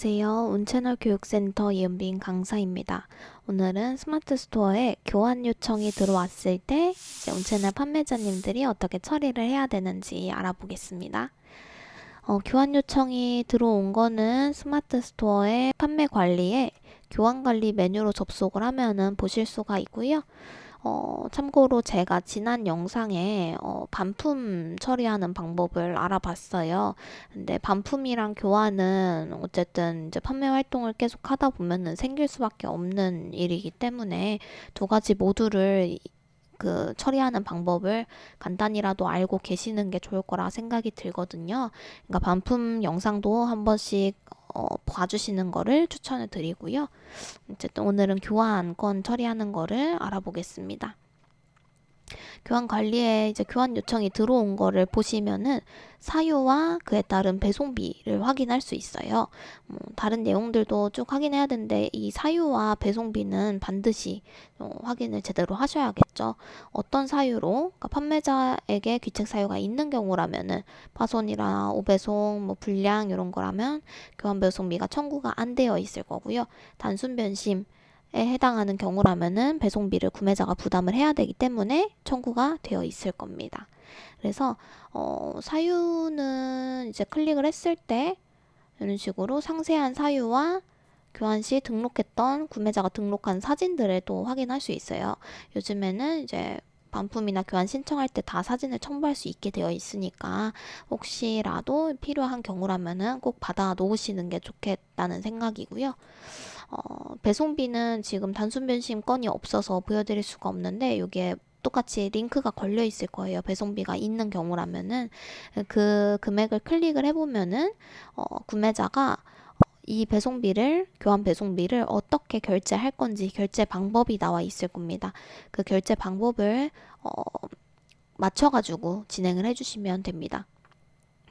안녕하세요. 운채널 교육센터 이은빈 강사입니다. 오늘은 스마트 스토어에 교환 요청이 들어왔을 때 이제 운채널 판매자님들이 어떻게 처리를 해야 되는지 알아보겠습니다. 어, 교환 요청이 들어온 거는 스마트 스토어의 판매 관리에 교환 관리 메뉴로 접속을 하면은 보실 수가 있고요. 어, 참고로 제가 지난 영상에 어, 반품 처리하는 방법을 알아봤어요. 근데 반품이랑 교환은 어쨌든 이제 판매 활동을 계속 하다 보면은 생길 수밖에 없는 일이기 때문에 두 가지 모두를 이- 그 처리하는 방법을 간단히라도 알고 계시는 게 좋을 거라 생각이 들거든요. 그러니까 반품 영상도 한 번씩 어, 봐주시는 거를 추천을 드리고요. 어쨌든 오늘은 교환 건 처리하는 거를 알아보겠습니다. 교환 관리에 이제 교환 요청이 들어온 거를 보시면은 사유와 그에 따른 배송비를 확인할 수 있어요. 뭐 다른 내용들도 쭉 확인해야 되는데 이 사유와 배송비는 반드시 어, 확인을 제대로 하셔야겠죠. 어떤 사유로 그러니까 판매자에게 귀책 사유가 있는 경우라면은 파손이나 오배송, 뭐 불량 이런 거라면 교환 배송비가 청구가 안 되어 있을 거고요. 단순 변심 에 해당하는 경우라면은 배송비를 구매자가 부담을 해야 되기 때문에 청구가 되어 있을 겁니다. 그래서 어, 사유는 이제 클릭을 했을 때 이런 식으로 상세한 사유와 교환 시 등록했던 구매자가 등록한 사진들을 또 확인할 수 있어요. 요즘에는 이제 반품이나 교환 신청할 때 다 사진을 첨부할 수 있게 되어 있으니까 혹시라도 필요한 경우라면은 꼭 받아 놓으시는 게 좋겠다는 생각이고요. 어, 배송비는 지금 단순 변심 건이 없어서 보여드릴 수가 없는데 이게 똑같이 링크가 걸려 있을 거예요. 배송비가 있는 경우라면은 그 금액을 클릭을 해보면은 어, 구매자가 이 배송비를 교환 배송비를 어떻게 결제할 건지 결제 방법이 나와 있을 겁니다. 그 결제 방법을 어, 맞춰가지고 진행을 해주시면 됩니다.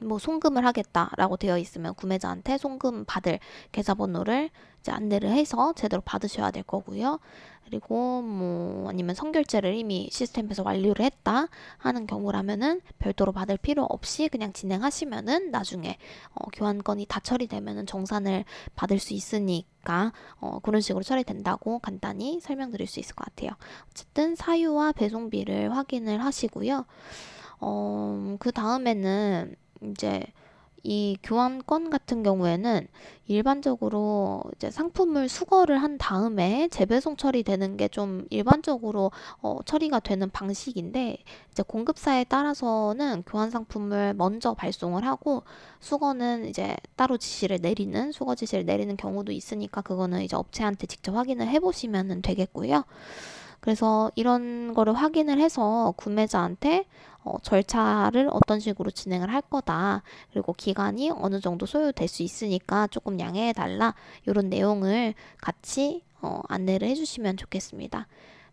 뭐 송금을 하겠다라고 되어 있으면 구매자한테 송금 받을 계좌번호를 이제 안내를 해서 제대로 받으셔야 될 거고요. 그리고 뭐 아니면 선결제를 이미 시스템에서 완료를 했다 하는 경우라면은 별도로 받을 필요 없이 그냥 진행하시면은 나중에 어, 교환건이 다 처리되면은 정산을 받을 수 있으니까 어, 그런 식으로 처리된다고 간단히 설명드릴 수 있을 것 같아요. 어쨌든 사유와 배송비를 확인을 하시고요. 어, 그 다음에는 이제 이 교환권 같은 경우에는 일반적으로 이제 상품을 수거를 한 다음에 재배송 처리되는 게 좀 일반적으로 어, 처리가 되는 방식인데 이제 공급사에 따라서는 교환 상품을 먼저 발송을 하고 수거는 이제 따로 지시를 내리는 수거 지시를 내리는 경우도 있으니까 그거는 이제 업체한테 직접 확인을 해보시면 되겠고요. 그래서 이런 거를 확인을 해서 구매자한테 어, 절차를 어떤 식으로 진행을 할 거다. 그리고 기간이 어느 정도 소요될 수 있으니까 조금 양해해 달라. 이런 내용을 같이 어, 안내를 해주시면 좋겠습니다.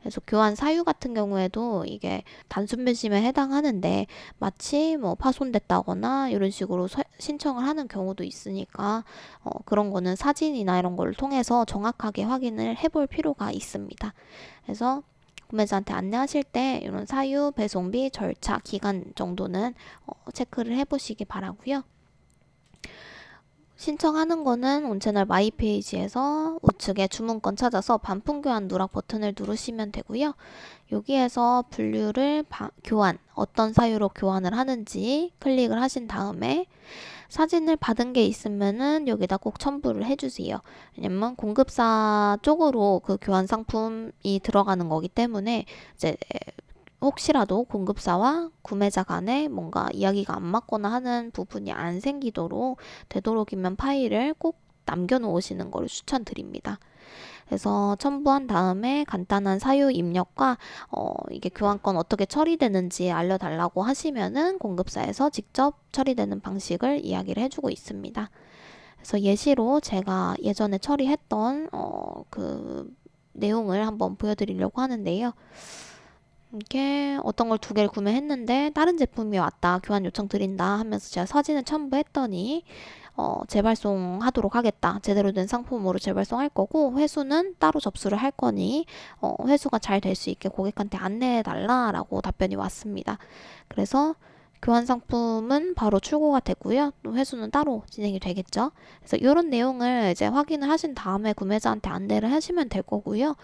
그래서 교환 사유 같은 경우에도 이게 단순 변심에 해당하는데 마치 뭐 파손됐다거나 이런 식으로 서- 신청을 하는 경우도 있으니까 어, 그런 거는 사진이나 이런 걸 통해서 정확하게 확인을 해볼 필요가 있습니다. 그래서 구매자한테 안내하실 때 이런 사유, 배송비, 절차, 기간 정도는 어, 체크를 해보시기 바라고요. 신청하는 거는 온채널 마이 페이지에서 우측에 주문권 찾아서 반품 교환 누락 버튼을 누르시면 되고요. 여기에서 분류를 바- 교환, 어떤 사유로 교환을 하는지 클릭을 하신 다음에 사진을 받은 게 있으면은 여기다 꼭 첨부를 해주세요. 왜냐면 공급사 쪽으로 그 교환 상품이 들어가는 거기 때문에 이제 혹시라도 공급사와 구매자 간에 뭔가 이야기가 안 맞거나 하는 부분이 안 생기도록 되도록이면 파일을 꼭 남겨놓으시는 것을 추천드립니다. 그래서 첨부한 다음에 간단한 사유 입력과 어, 이게 교환권 어떻게 처리되는지 알려달라고 하시면은 공급사에서 직접 처리되는 방식을 이야기를 해주고 있습니다. 그래서 예시로 제가 예전에 처리했던 어, 그 내용을 한번 보여드리려고 하는데요. 이게 어떤 걸 두 개를 구매했는데 다른 제품이 왔다 교환 요청 드린다 하면서 제가 사진을 첨부했더니 어, 재발송 하도록 하겠다 제대로 된 상품으로 재발송 할 거고 회수는 따로 접수를 할 거니 어, 회수가 잘 될 수 있게 고객한테 안내해 달라라고 답변이 왔습니다. 그래서 교환 상품은 바로 출고가 되고요. 또 회수는 따로 진행이 되겠죠. 그래서 이런 내용을 이제 확인을 하신 다음에 구매자한테 안내를 하시면 될 거고요.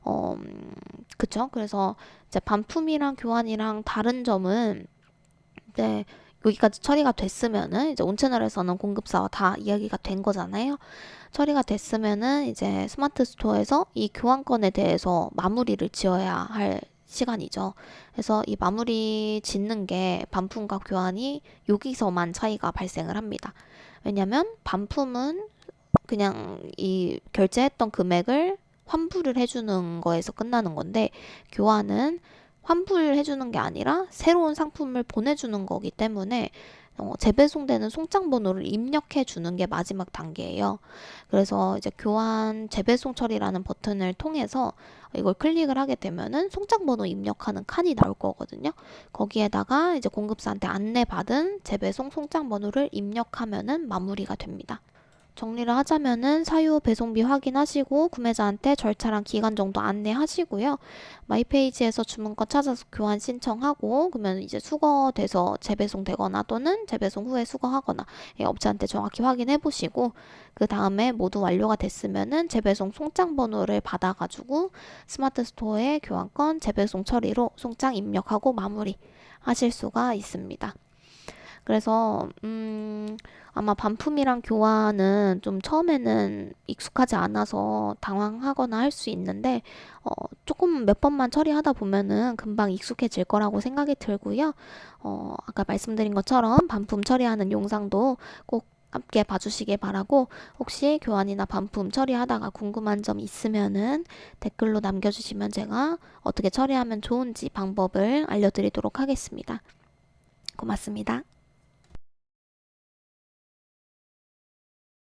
어, 음, 그쵸? 그래서 이제 반품이랑 교환이랑 다른 점은 이제 여기까지 처리가 됐으면은 이제 온채널에서는 공급사와 다 이야기가 된 거잖아요. 처리가 됐으면은 이제 스마트 스토어에서 이 교환권에 대해서 마무리를 지어야 할 시간이죠. 그래서 이 마무리 짓는 게 반품과 교환이 여기서만 차이가 발생을 합니다. 왜냐면 반품은 그냥 이 결제했던 금액을 환불을 해주는 거에서 끝나는 건데 교환은 환불해주는 게 아니라 새로운 상품을 보내주는 거기 때문에 어, 재배송되는 송장 번호를 입력해 주는 게 마지막 단계예요. 그래서 이제 교환 재배송 처리라는 버튼을 통해서 이걸 클릭을 하게 되면은 송장 번호 입력하는 칸이 나올 거거든요. 거기에다가 이제 공급사한테 안내받은 재배송 송장 번호를 입력하면은 마무리가 됩니다. 정리를 하자면은 사유 배송비 확인하시고 구매자한테 절차랑 기간 정도 안내하시고요. 마이페이지에서 주문권 찾아서 교환 신청하고 그러면 이제 수거돼서 재배송 되거나 또는 재배송 후에 수거하거나 예, 업체한테 정확히 확인해 보시고 그 다음에 모두 완료가 됐으면은 재배송 송장 번호를 받아가지고 스마트 스토어에 교환권 재배송 처리로 송장 입력하고 마무리 하실 수가 있습니다. 그래서 음 아마 반품이랑 교환은 좀 처음에는 익숙하지 않아서 당황하거나 할 수 있는데 어 조금 몇 번만 처리하다 보면은 금방 익숙해질 거라고 생각이 들고요. 어 아까 말씀드린 것처럼 반품 처리하는 영상도 꼭 함께 봐주시길 바라고 혹시 교환이나 반품 처리하다가 궁금한 점 있으면은 댓글로 남겨주시면 제가 어떻게 처리하면 좋은지 방법을 알려드리도록 하겠습니다. 고맙습니다.